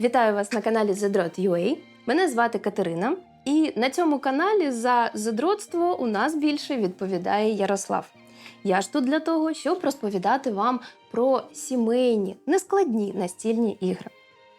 Вітаю вас на каналі ZDROT.ua. Мене звати Катерина, і на цьому каналі за задротство у нас більше відповідає Ярослав. Я ж тут для того, щоб розповідати вам про сімейні, нескладні настільні ігри.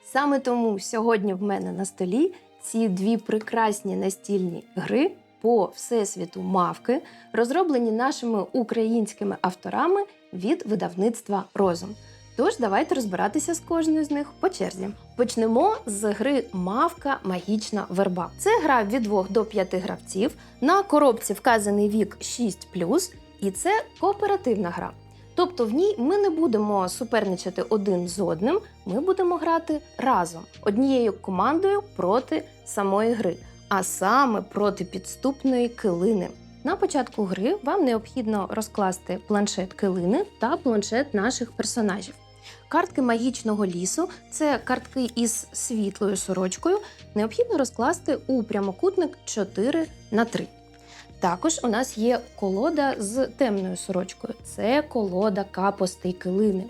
Саме тому сьогодні в мене на столі ці дві прекрасні настільні гри по всесвіту мавки, розроблені нашими українськими авторами від видавництва Розум. Тож давайте розбиратися з кожною з них по черзі. Почнемо з гри Мавка Магічна верба. Це гра від 2 до 5 гравців. На коробці вказаний вік 6 і це кооперативна гра. Тобто в ній ми не будемо суперничати один з одним, ми будемо грати разом однією командою проти самої гри, а саме проти підступної килини. На початку гри вам необхідно розкласти планшет килини та планшет наших персонажів. Картки магічного лісу це картки із світлою сорочкою. Необхідно розкласти у прямокутник 4 на 3. Також у нас є колода з темною сорочкою. Це колода капостей килини.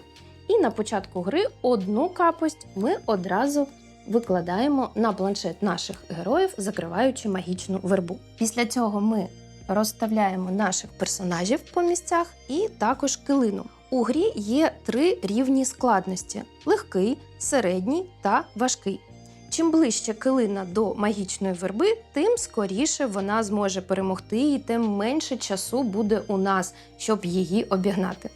І на початку гри одну капость ми одразу викладаємо на планшет наших героїв, закриваючи магічну вербу. Після цього ми розставляємо наших персонажів по місцях і також килину. У грі є три рівні складності: легкий, середній та важкий. Чим ближче килина до магічної верби, тим скоріше вона зможе перемогти, і тим менше часу буде у нас, щоб її обігнати.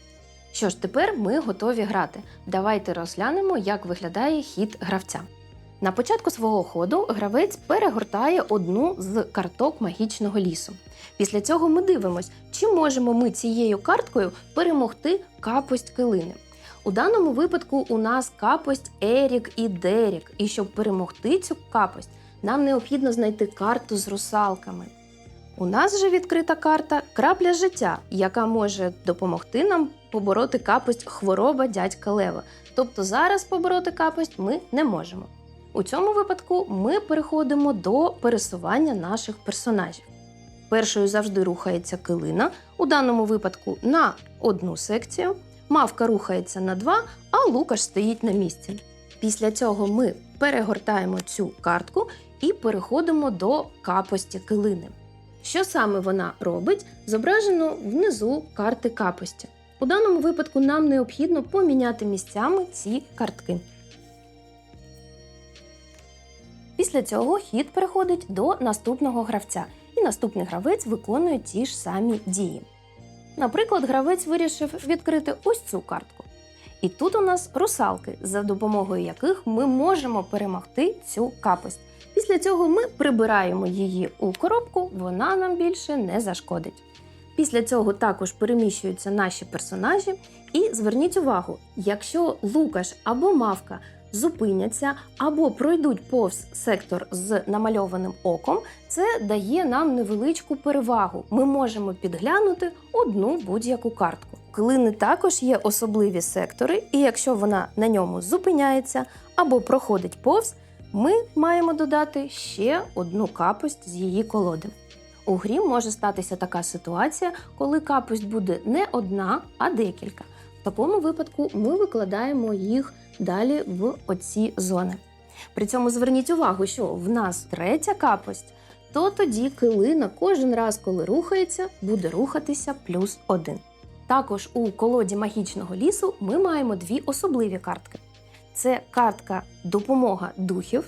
Що ж, тепер ми готові грати. Давайте розглянемо, як виглядає хід гравця. На початку свого ходу гравець перегортає одну з карток магічного лісу. Після цього ми дивимось, чи можемо ми цією карткою перемогти капость килини. У даному випадку у нас капость Ерік і Дерік, і щоб перемогти цю капость, нам необхідно знайти карту з русалками. У нас же відкрита карта крапля життя, яка може допомогти нам побороти капость хвороба дядька Лева. Тобто зараз побороти капость ми не можемо. У цьому випадку ми переходимо до пересування наших персонажів. Першою завжди рухається килина, у даному випадку на одну секцію. Мавка рухається на два, а Лукаш стоїть на місці. Після цього ми перегортаємо цю картку і переходимо до капості килини. Що саме вона робить, зображено внизу карти капості. У даному випадку нам необхідно поміняти місцями ці картки. Після цього хід переходить до наступного гравця, і наступний гравець виконує ті ж самі дії. Наприклад, гравець вирішив відкрити ось цю картку. І тут у нас русалки, за допомогою яких ми можемо перемогти цю капость. Після цього ми прибираємо її у коробку, вона нам більше не зашкодить. Після цього також переміщуються наші персонажі. І зверніть увагу, якщо Лукаш або Мавка зупиняться або пройдуть повз сектор з намальованим оком, це дає нам невеличку перевагу. Ми можемо підглянути одну будь-яку картку. Клини також є особливі сектори, і якщо вона на ньому зупиняється або проходить повз, ми маємо додати ще одну капость з її колоди. У грі може статися така ситуація, коли капость буде не одна, а декілька. В такому випадку ми викладаємо їх далі в оці зони. При цьому зверніть увагу, що в нас третя капость, то тоді килина кожен раз, коли рухається, буде рухатися плюс один. Також у колоді магічного лісу ми маємо дві особливі картки: це картка допомога духів.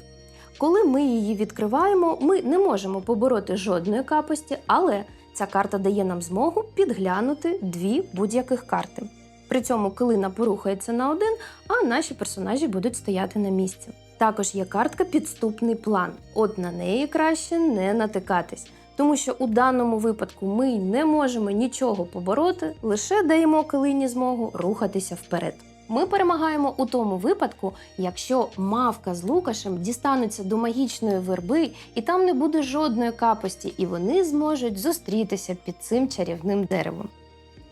Коли ми її відкриваємо, ми не можемо побороти жодної капості, але ця карта дає нам змогу підглянути дві будь-яких карти. При цьому килина порухається на один, а наші персонажі будуть стояти на місці. Також є картка Підступний план. От на неї краще не натикатись, тому що у даному випадку ми не можемо нічого побороти, лише даємо килині змогу рухатися вперед. Ми перемагаємо у тому випадку, якщо мавка з Лукашем дістануться до магічної верби, і там не буде жодної капості, і вони зможуть зустрітися під цим чарівним деревом.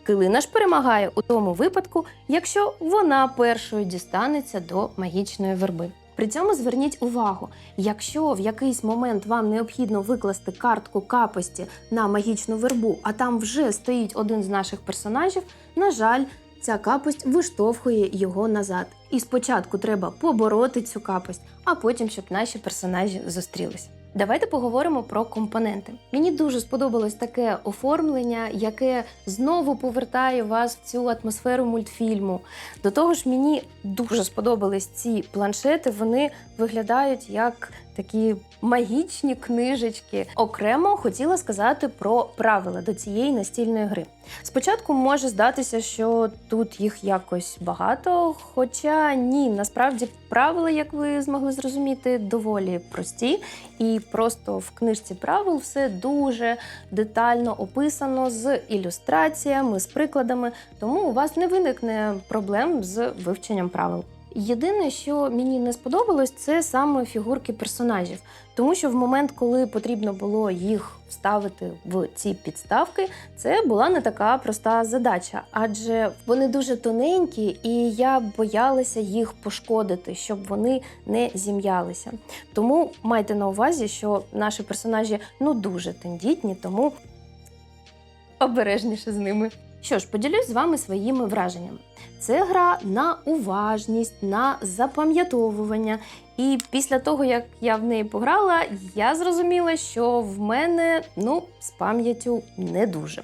Килина ж перемагає у тому випадку, якщо вона першою дістанеться до магічної верби. При цьому зверніть увагу, якщо в якийсь момент вам необхідно викласти картку капості на магічну вербу, а там вже стоїть один з наших персонажів, на жаль, ця капость виштовхує його назад. І спочатку треба побороти цю капость, а потім, щоб наші персонажі зустрілись. Давайте поговоримо про компоненти. Мені дуже сподобалось таке оформлення, яке знову повертає вас в цю атмосферу мультфільму. До того ж, мені дуже сподобались ці планшети. Вони виглядають як такі магічні книжечки. Окремо хотіла сказати про правила до цієї настільної гри. Спочатку може здатися, що тут їх якось багато, хоча ні, насправді правила, як ви змогли зрозуміти, доволі прості, і просто в книжці правил все дуже детально описано з ілюстраціями, з прикладами, тому у вас не виникне проблем з вивченням правил. Єдине, що мені не сподобалось, це саме фігурки персонажів, тому що в момент, коли потрібно було їх вставити в ці підставки, це була не така проста задача, адже вони дуже тоненькі, і я боялася їх пошкодити, щоб вони не зім'ялися. Тому майте на увазі, що наші персонажі ну дуже тендітні, тому обережніше з ними. Що ж, поділюсь з вами своїми враженнями. Це гра на уважність, на запам'ятовування. І після того, як я в неї пограла, я зрозуміла, що в мене ну, з пам'яттю не дуже.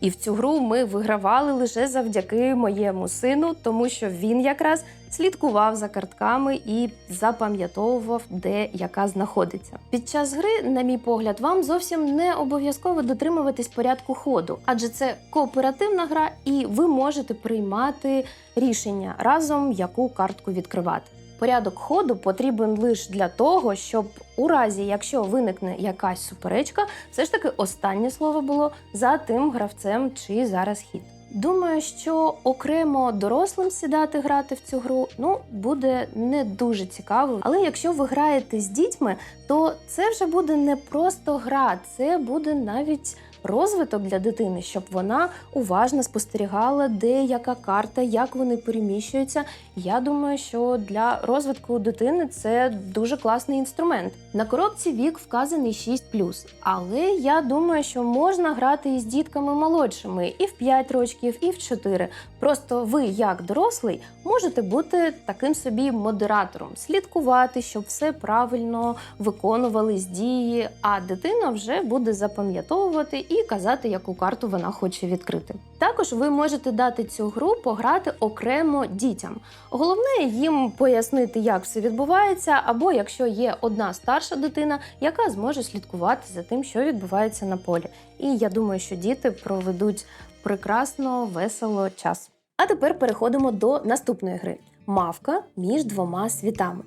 І в цю гру ми вигравали лише завдяки моєму сину, тому що він якраз слідкував за картками і запам'ятовував, де яка знаходиться. Під час гри, на мій погляд, вам зовсім не обов'язково дотримуватись порядку ходу, адже це кооперативна гра, і ви можете приймати рішення разом, яку картку відкривати. Порядок ходу потрібен лише для того, щоб у разі, якщо виникне якась суперечка, все ж таки останнє слово було за тим гравцем, чи зараз хід. Думаю, що окремо дорослим сідати грати в цю гру ну буде не дуже цікаво. Але якщо ви граєте з дітьми, то це вже буде не просто гра, це буде навіть розвиток для дитини, щоб вона уважно спостерігала, де яка карта, як вони переміщуються. Я думаю, що для розвитку дитини це дуже класний інструмент. На коробці вік вказаний 6+, але я думаю, що можна грати із дітками молодшими і в 5 років, і в 4. Просто ви, як дорослий, можете бути таким собі модератором, слідкувати, щоб все правильно виконувались дії, а дитина вже буде запам'ятовувати і казати, яку карту вона хоче відкрити. Також ви можете дати цю гру пограти окремо дітям. Головне їм пояснити, як все відбувається, або якщо є одна старша дитина, яка зможе слідкувати за тим, що відбувається на полі. І я думаю, що діти проведуть прекрасно, весело час. А тепер переходимо до наступної гри: Мавка між двома світами.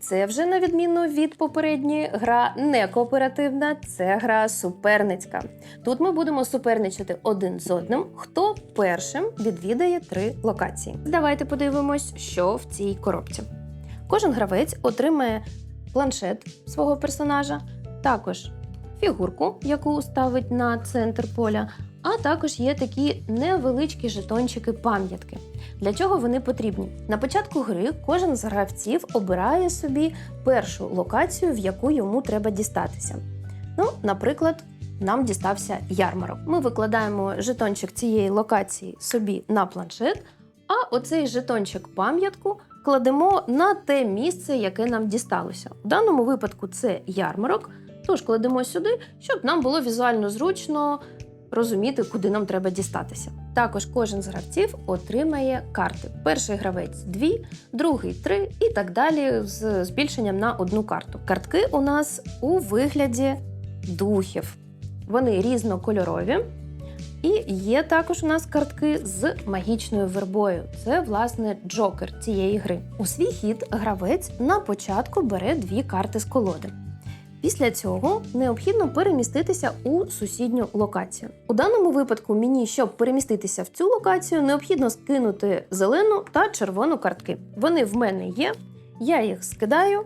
Це вже на відміну від попередньої гра не кооперативна, це гра суперницька. Тут ми будемо суперничати один з одним, хто першим відвідає три локації. Давайте подивимось, що в цій коробці. Кожен гравець отримає планшет свого персонажа, також фігурку, яку ставить на центр поля, а також є такі невеличкі жетончики пам'ятки. Для чого вони потрібні? На початку гри кожен з гравців обирає собі першу локацію, в яку йому треба дістатися. Ну, наприклад, нам дістався ярмарок. Ми викладаємо жетончик цієї локації собі на планшет, а оцей жетончик пам'ятку кладемо на те місце, яке нам дісталося. В даному випадку це ярмарок, тож кладемо сюди, щоб нам було візуально зручно розуміти, куди нам треба дістатися. Також кожен з гравців отримає карти. Перший гравець дві, другий три і так далі з збільшенням на одну карту. Картки у нас у вигляді духів. Вони різнокольорові. І є також у нас картки з магічною вербою. Це, власне, джокер цієї гри. У свій хід гравець на початку бере дві карти з колоди. Після цього необхідно переміститися у сусідню локацію. У даному випадку мені, щоб переміститися в цю локацію, необхідно скинути зелену та червону картки. Вони в мене є, я їх скидаю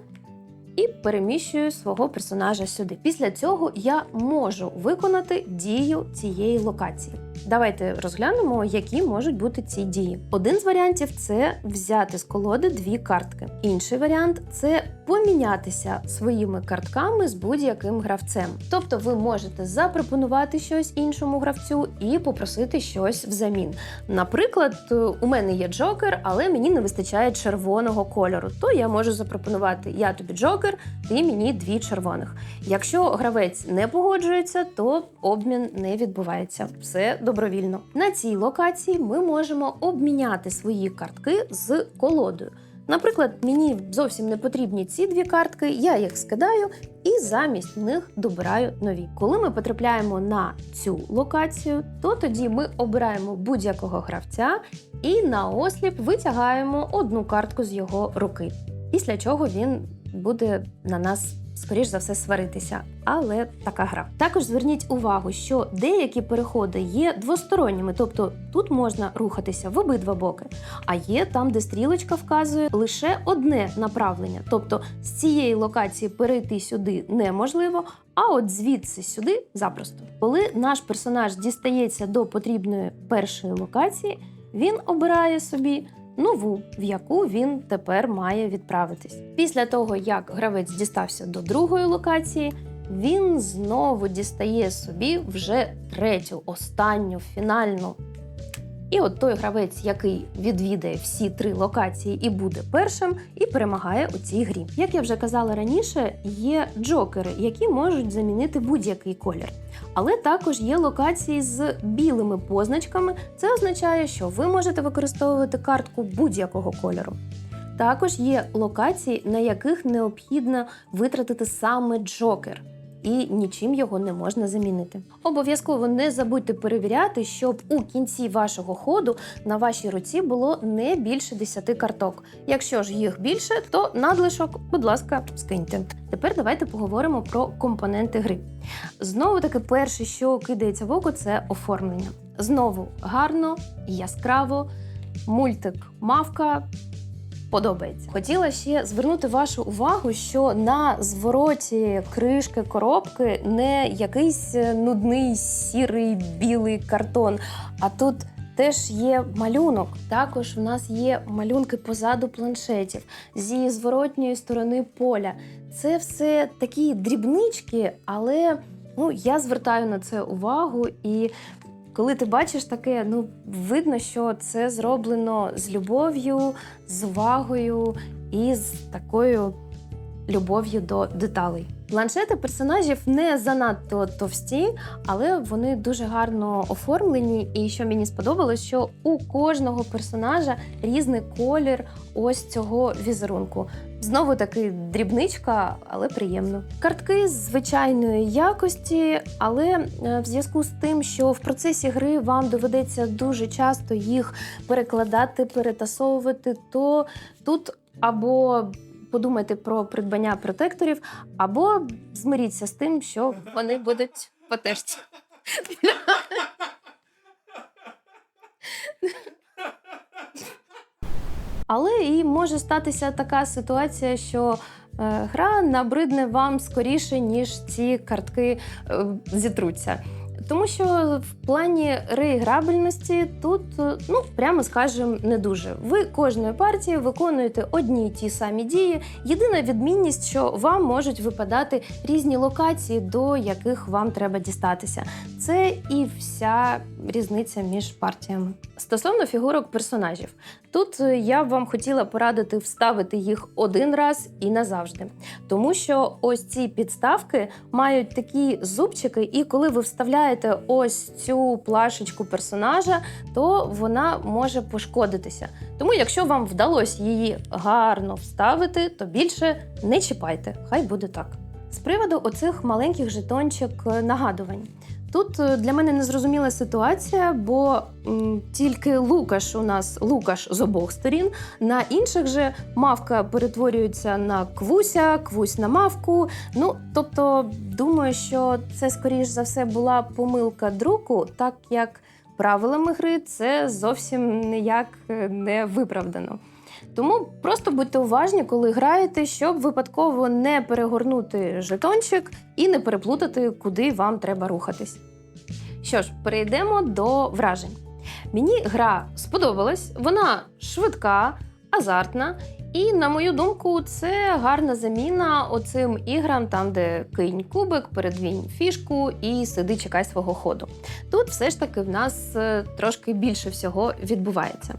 і переміщую свого персонажа сюди. Після цього я можу виконати дію цієї локації. Давайте розглянемо, які можуть бути ці дії. Один з варіантів це взяти з колоди дві картки. Інший варіант це помінятися своїми картками з будь-яким гравцем. Тобто ви можете запропонувати щось іншому гравцю і попросити щось взамін. Наприклад, у мене є джокер, але мені не вистачає червоного кольору. То я можу запропонувати: я тобі джокер, ти мені дві червоних. Якщо гравець не погоджується, то обмін не відбувається. Все добровільно. На цій локації ми можемо обміняти свої картки з колодою. Наприклад, мені зовсім не потрібні ці дві картки, я їх скидаю і замість них добираю нові. Коли ми потрапляємо на цю локацію, то тоді ми обираємо будь-якого гравця і на осліп витягаємо одну картку з його руки. Після чого він буде на нас. Скоріш за все сваритися, але така гра. Також зверніть увагу, що деякі переходи є двосторонніми, тобто тут можна рухатися в обидва боки, а є там, де стрілочка вказує лише одне направлення. Тобто з цієї локації перейти сюди неможливо, а от звідси сюди запросто. Коли наш персонаж дістається до потрібної першої локації, він обирає собі нову, в яку він тепер має відправитись. Після того, як гравець дістався до другої локації, він знову дістає собі вже третю, останню, фінальну. І от той гравець, який відвідає всі три локації і буде першим, і перемагає у цій грі. Як я вже казала раніше, є джокери, які можуть замінити будь-який колір. Але також є локації з білими позначками. Це означає, що ви можете використовувати картку будь-якого кольору. Також є локації, на яких необхідно витратити саме джокер. І нічим його не можна замінити. Обов'язково не забудьте перевіряти, щоб у кінці вашого ходу на вашій руці було не більше 10 карток. Якщо ж їх більше, то надлишок, будь ласка, скиньте. Тепер давайте поговоримо про компоненти гри. Знову таки, перше, що кидається в око, це оформлення. Знову гарно, яскраво, мультик мавка. Подобається. Хотіла ще звернути вашу увагу, що на звороті кришки коробки не якийсь нудний сірий білий картон, а тут теж є малюнок. Також в нас є малюнки позаду планшетів зі зворотньої сторони поля. Це все такі дрібнички, але ну я звертаю на це увагу і. Коли ти бачиш таке, ну видно, що це зроблено з любов'ю, з увагою і з такою любов'ю до деталей. Планшети персонажів не занадто товсті, але вони дуже гарно оформлені. І що мені сподобалось, що у кожного персонажа різний колір ось цього візерунку. Знову таки дрібничка, але приємно. Картки звичайної якості, але е, в зв'язку з тим, що в процесі гри вам доведеться дуже часто їх перекладати, перетасовувати, то тут або подумайте про придбання протекторів, або змиріться з тим, що вони будуть потежці. Але і може статися така ситуація, що е, гра набридне вам скоріше, ніж ці картки е, зітруться. Тому що в плані реіграбельності тут, е, ну прямо скажемо, не дуже. Ви кожної партії виконуєте одні й ті самі дії. Єдина відмінність, що вам можуть випадати різні локації, до яких вам треба дістатися. Це і вся різниця між партіями. Стосовно фігурок персонажів, тут е, я б вам хотіла порадити вставити їх один раз і назавжди. Тому що ось ці підставки мають такі зубчики, і коли ви вставляєте ось цю плашечку персонажа, то вона може пошкодитися. Тому, якщо вам вдалося її гарно вставити, то більше не чіпайте, хай буде так. З приводу оцих маленьких жетончик е, нагадувань. Тут е, для мене незрозуміла ситуація, бо м, тільки Лукаш у нас Лукаш з обох сторін. На інших же мавка перетворюється на квуся, квусь на мавку. Ну тобто, думаю, що це скоріш за все була помилка друку, так як правилами гри це зовсім ніяк е, не виправдано. Тому просто будьте уважні, коли граєте, щоб випадково не перегорнути жетончик і не переплутати, куди вам треба рухатись. Що ж, перейдемо до вражень. Мені гра сподобалась, вона швидка, азартна. І, на мою думку, це гарна заміна оцим іграм, там, де кинь кубик, передвінь фішку і сиди, чекай свого ходу. Тут все ж таки в нас е, трошки більше всього відбувається.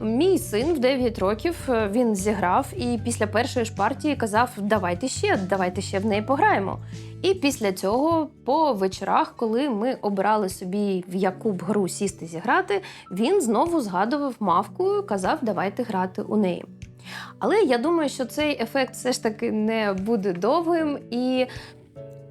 Мій син в 9 років е, він зіграв і після першої ж партії казав: давайте ще, давайте ще в неї пограємо. І після цього, по вечорах, коли ми обирали собі в яку б гру сісти зіграти, він знову згадував мавку казав, давайте грати у неї. Але я думаю, що цей ефект все ж таки не буде довгим і.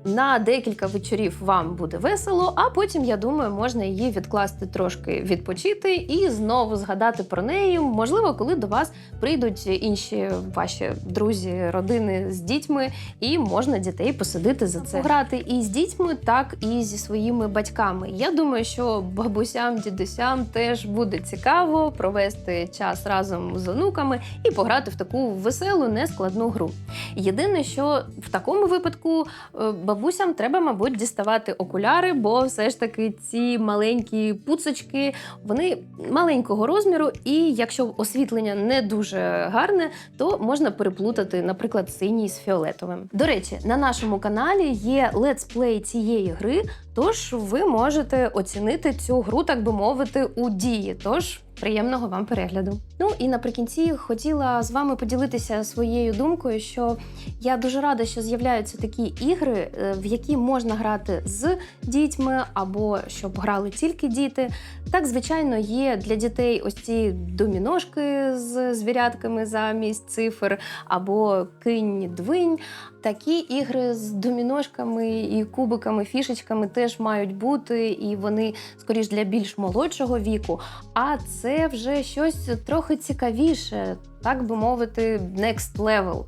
На декілька вечорів вам буде весело, а потім, я думаю, можна її відкласти трошки відпочити і знову згадати про неї. Можливо, коли до вас прийдуть інші ваші друзі, родини з дітьми, і можна дітей посадити за це. Грати і з дітьми, так і зі своїми батьками. Я думаю, що бабусям, дідусям теж буде цікаво провести час разом з онуками і пограти в таку веселу, нескладну гру. Єдине, що в такому випадку е, бабусям треба, мабуть, діставати окуляри, бо все ж таки ці маленькі пуцочки вони маленького розміру, і якщо освітлення не дуже гарне, то можна переплутати, наприклад, синій з фіолетовим. До речі, на нашому каналі є летсплей цієї гри, тож ви можете оцінити цю гру, так би мовити, у дії. Тож. Приємного вам перегляду. Ну і наприкінці хотіла з вами поділитися своєю думкою, що я дуже рада, що з'являються такі ігри, е, в які можна грати з дітьми або щоб грали тільки діти. Так, звичайно, є для дітей ось ці доміношки з звірятками замість цифр, або кинь-двинь. Такі ігри з доміношками і кубиками, фішечками теж мають бути, і вони скоріш для більш молодшого віку. А це вже щось трохи цікавіше, так би мовити, next level.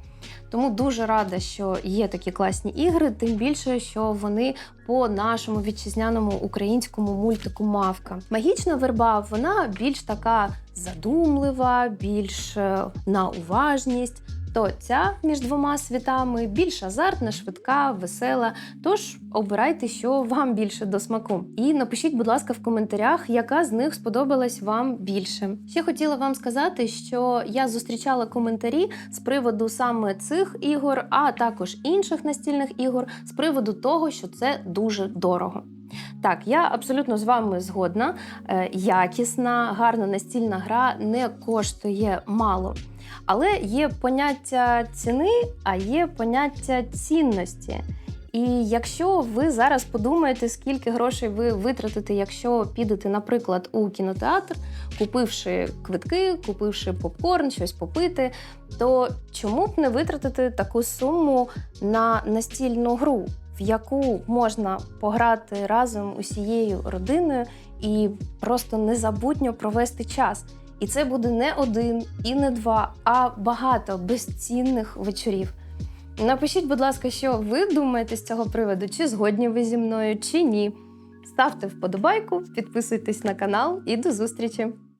Тому дуже рада, що є такі класні ігри, тим більше, що вони по нашому вітчизняному українському мультику Мавка. Магічна верба вона більш така задумлива, більш е, на уважність. То ця між двома світами більш азартна, швидка, весела. Тож обирайте, що вам більше до смаку. І напишіть, будь ласка, в коментарях, яка з них сподобалась вам більше. Ще хотіла вам сказати, що я зустрічала коментарі з приводу саме цих ігор, а також інших настільних ігор, з приводу того, що це дуже дорого. Так, я абсолютно з вами згодна. Е, Якісна, гарна настільна гра не коштує мало. Але є поняття ціни, а є поняття цінності. І якщо ви зараз подумаєте, скільки грошей ви витратите, якщо підете, наприклад, у кінотеатр, купивши квитки, купивши попкорн, щось попити, то чому б не витратити таку суму на настільну гру, в яку можна пограти разом усією родиною і просто незабутньо провести час? І це буде не один і не два, а багато безцінних вечорів. Напишіть, будь ласка, що ви думаєте з цього приводу, чи згодні ви зі мною, чи ні. Ставте вподобайку, підписуйтесь на канал і до зустрічі!